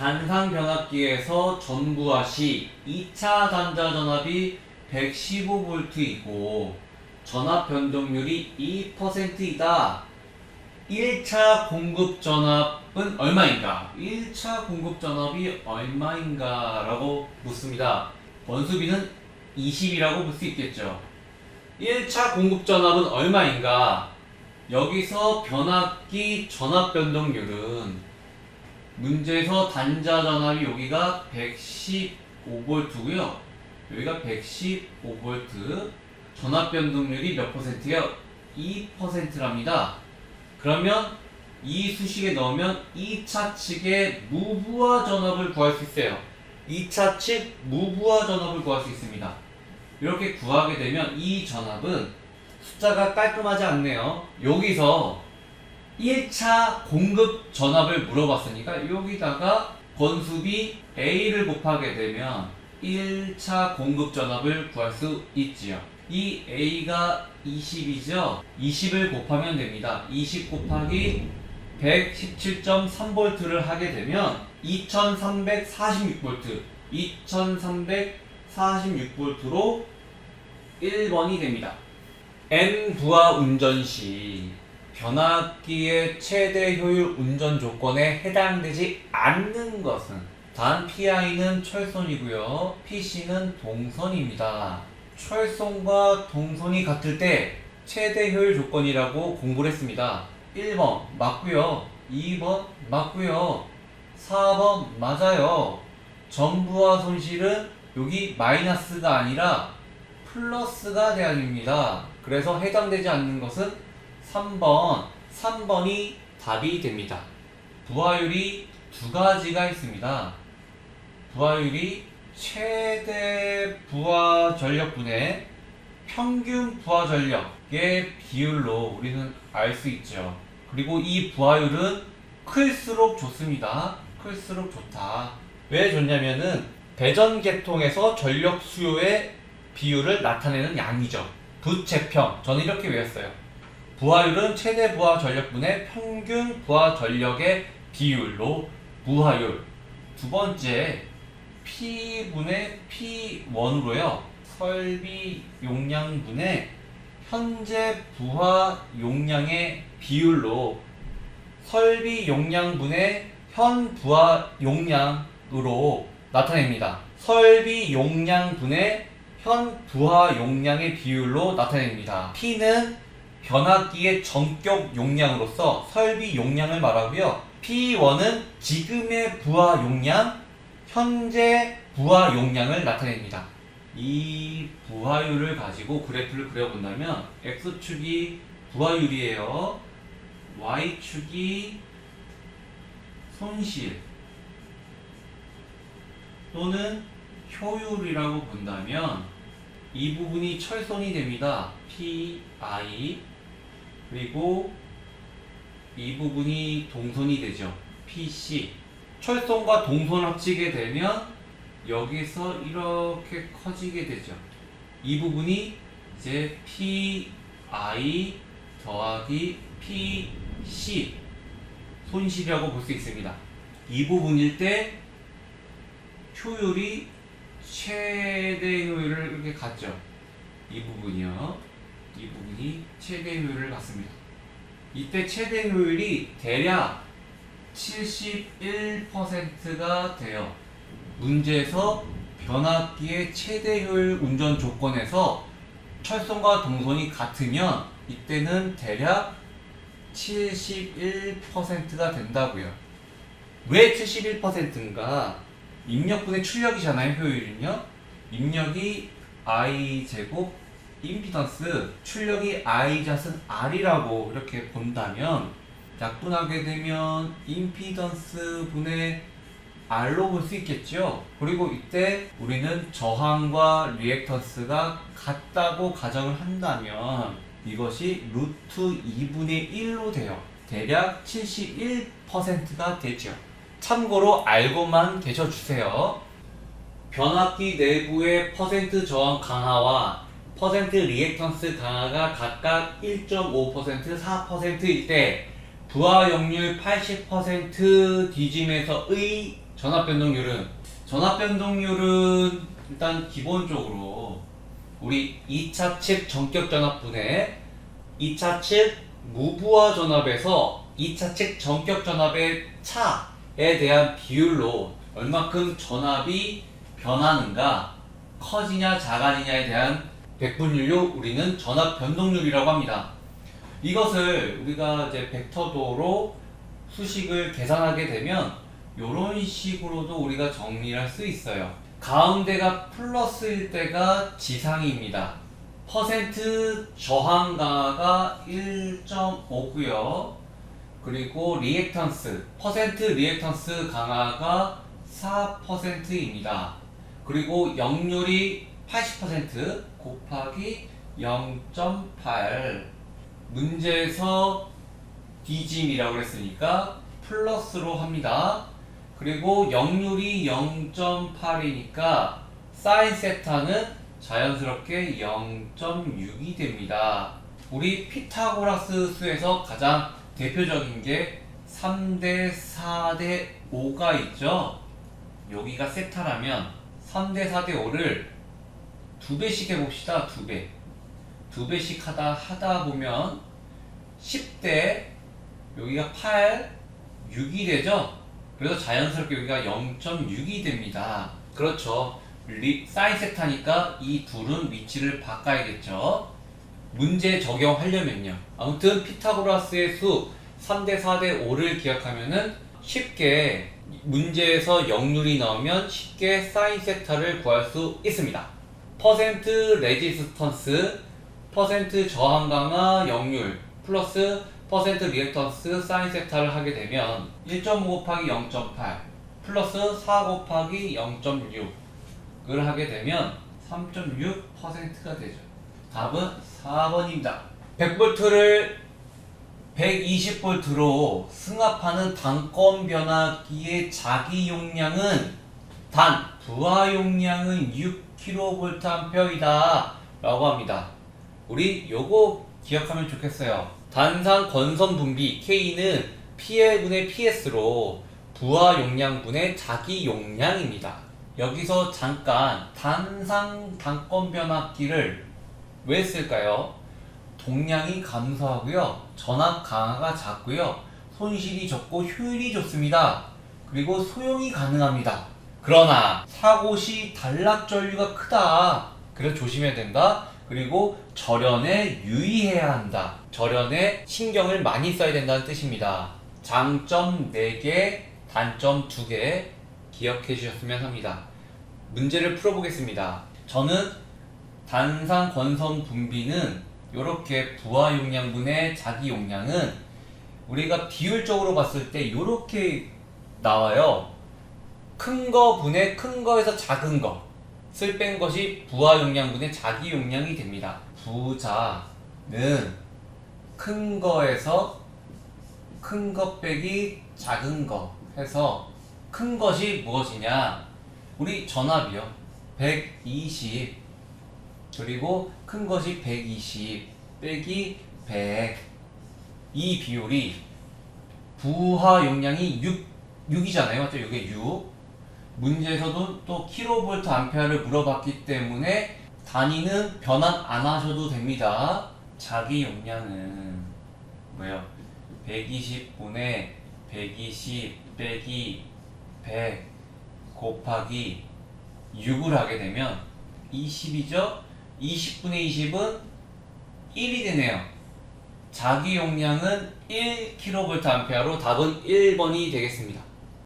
단상 변압기에서 전부하 시 2차 단자 전압이 115V이고 전압 변동률이 2%이다. 1차 공급 전압은 얼마인가? 1차 공급 전압이 얼마인가? 라고 묻습니다. 원수비는 20이라고 볼 수 있겠죠. 1차 공급 전압은 얼마인가? 여기서 변압기 전압 변동률은 문제에서 단자 전압이 여기가 115V고요. 여기가 115V. 전압 변동률이 몇 퍼센트요? 2%랍니다. 그러면 이 수식에 넣으면 2차 측의 무부하 전압을 구할 수 있어요. 2차 측 무부하 전압을 구할 수 있습니다. 이렇게 구하게 되면 이 전압은 숫자가 깔끔하지 않네요. 여기서 1차 공급 전압을 물어봤으니까 여기다가 권수비 A를 곱하게 되면 1차 공급 전압을 구할 수 있지요. 이 A가 20이죠. 20을 곱하면 됩니다. 20 곱하기 117.3V를 하게 되면 2346V, 2346V로 1번이 됩니다. N 부하 운전 시 변압기의 최대 효율 운전 조건에 해당되지 않는 것은 단 PI는 철선이고요. PC는 동선입니다. 철선과 동선이 같을 때 최대 효율 조건이라고 공부를 했습니다. 1번 맞고요. 2번 맞고요. 4번 맞아요. 전부와 손실은 여기 마이너스가 아니라 플러스가 됩니다. 그래서 해당되지 않는 것은 3번, 3번이 답이 됩니다. 부하율이 두 가지가 있습니다. 부하율이 최대 부하 전력분의 평균 부하 전력의 비율로 우리는 알 수 있죠. 그리고 이 부하율은 클수록 좋습니다. 클수록 좋다. 왜 좋냐면은 배전 계통에서 전력 수요의 비율을 나타내는 양이죠. 부채평. 저는 이렇게 외웠어요. 부하율은 최대 부하 전력분의 평균 부하 전력의 비율로 부하율. 두 번째, P분의 P1으로요. 설비 용량분의 현재 부하 용량의 비율로 설비 용량분의 현 부하 용량으로 나타냅니다. 설비 용량분의 현 부하 용량의 비율로 나타냅니다. P는 변압기의 전격 용량으로서 설비 용량을 말하고요. P1은 지금의 부하 용량, 현재 부하 용량을 나타냅니다. 이 부하율을 가지고 그래프를 그려본다면 X축이 부하율이에요. Y축이 손실 또는 효율이라고 본다면 이 부분이 철선이 됩니다. PI 그리고 이 부분이 동선이 되죠. PC 철선과 동선 합치게 되면 여기서 이렇게 커지게 되죠. 이 부분이 이제 PI 더하기 PC 손실이라고 볼 수 있습니다. 이 부분일 때 효율이 최대 효율을 이렇게 갖죠. 이 부분이요. 이 부분이 최대 효율을 갖습니다. 이때 최대 효율이 대략 71%가 돼요. 문제에서 변압기의 최대 효율 운전 조건에서 철선과 동선이 같으면 이때는 대략 71%가 된다고요. 왜 71%인가? 입력분의 출력이잖아요, 효율은요. 입력이 i 제곱 임피던스 출력이 i 잣은 r이라고 이렇게 본다면 약분하게 되면 임피던스 분의 r로 볼 수 있겠죠. 그리고 이때 우리는 저항과 리액턴스가 같다고 가정을 한다면 이것이 루트 2분의 1로 돼요. 대략 71%가 되죠. 참고로 알고만 계셔주세요. 변압기 내부의 퍼센트 저항 강화와 퍼센트 리액턴스 강화가 각각 1.5% 4%일 때 부하용률 80% 뒤짐에서의 전압 변동률은 전압 변동률은 일단 기본적으로 우리 2차 측 전격 전압분의 2차 측 무부하 전압에서 2차 측 전격 전압의 차에 대한 비율로 얼마큼 전압이 변하는가 커지냐 작아지냐에 대한 백분율로 우리는 전압 변동률이라고 합니다. 이것을 우리가 이제 벡터도로 수식을 계산하게 되면 이런 식으로도 우리가 정리할 수 있어요. 가운데가 플러스일 때가 지상입니다. 퍼센트 저항 강화가 1.5고요. 그리고 리액턴스, 퍼센트 리액턴스 강화가 4%입니다. 그리고 역률이 80% 곱하기 0.8 문제에서 디짐이라고 그랬으니까 플러스로 합니다. 그리고 역률이 0.8이니까 사인 세타는 자연스럽게 0.6이 됩니다. 우리 피타고라스 수에서 가장 대표적인 게 3대 4대 5가 있죠. 여기가 세타라면 3대 4대 5를 두 배씩 해봅시다. 두 배. 두 배씩 하다 하다 보면 10대 여기가 8, 6이 되죠. 그래서 자연스럽게 여기가 0.6이 됩니다. 그렇죠. 리, 사인 세타니까 이 둘은 위치를 바꿔야겠죠. 문제 적용하려면요. 아무튼 피타고라스의 수 3대 4대 5를 기억하면은 쉽게 문제에서 역률이 나오면 쉽게 사인 세타를 구할 수 있습니다. 퍼센트 레지스턴스, 퍼센트 저항 강화 역률 플러스 퍼센트 리액턴스 사인 세타를 하게 되면 1.5 곱하기 0.8 플러스 4 곱하기 0.6을 하게 되면 3.6%가 되죠. 답은 4번입니다. 100볼트를 120볼트로 승합하는 단건 변압기의 자기 용량은 단 부하 용량은 6kVA이다 라고 합니다. 우리 요거 기억하면 좋겠어요. 단상 건선 분비 K는 PL분의 PS로 부하 용량분의 자기 용량입니다. 여기서 잠깐 단상 단건 변압기를 왜 쓸까요? 동량이 감소하고요. 전압 강화가 작고요. 손실이 적고 효율이 좋습니다. 그리고 소용이 가능합니다. 그러나 사고 시 단락 전류가 크다. 그래서 조심해야 된다. 그리고 절연에 유의해야 한다. 절연에 신경을 많이 써야 된다는 뜻입니다. 장점 4개, 단점 2개 기억해 주셨으면 합니다. 문제를 풀어보겠습니다. 저는 단상 건선 분비는 이렇게 부하 용량분의 자기 용량은 우리가 비율적으로 봤을 때 이렇게 나와요. 큰 거 분의 큰 거에서 작은 거. 쓸뺀 것이 부하 용량 분의 자기 용량이 됩니다. 부자는 큰 거에서 큰 것 빼기 작은 거 해서 큰 것이 무엇이냐? 우리 전압이요. 120 그리고 큰 것이 120 빼기 100. 이 비율이 부하 용량이 6, 6이잖아요. 맞죠? 이게 6. 문제에서도 또 킬로볼트 암페어를 물어봤기 때문에 단위는 변환 안 하셔도 됩니다. 자기 용량은 뭐예요? 120분의 120 빼기 100 곱하기 6을 하게 되면 20이죠? 20분의 20은 1이 되네요. 자기 용량은 1kVA로 답은 1번이 되겠습니다.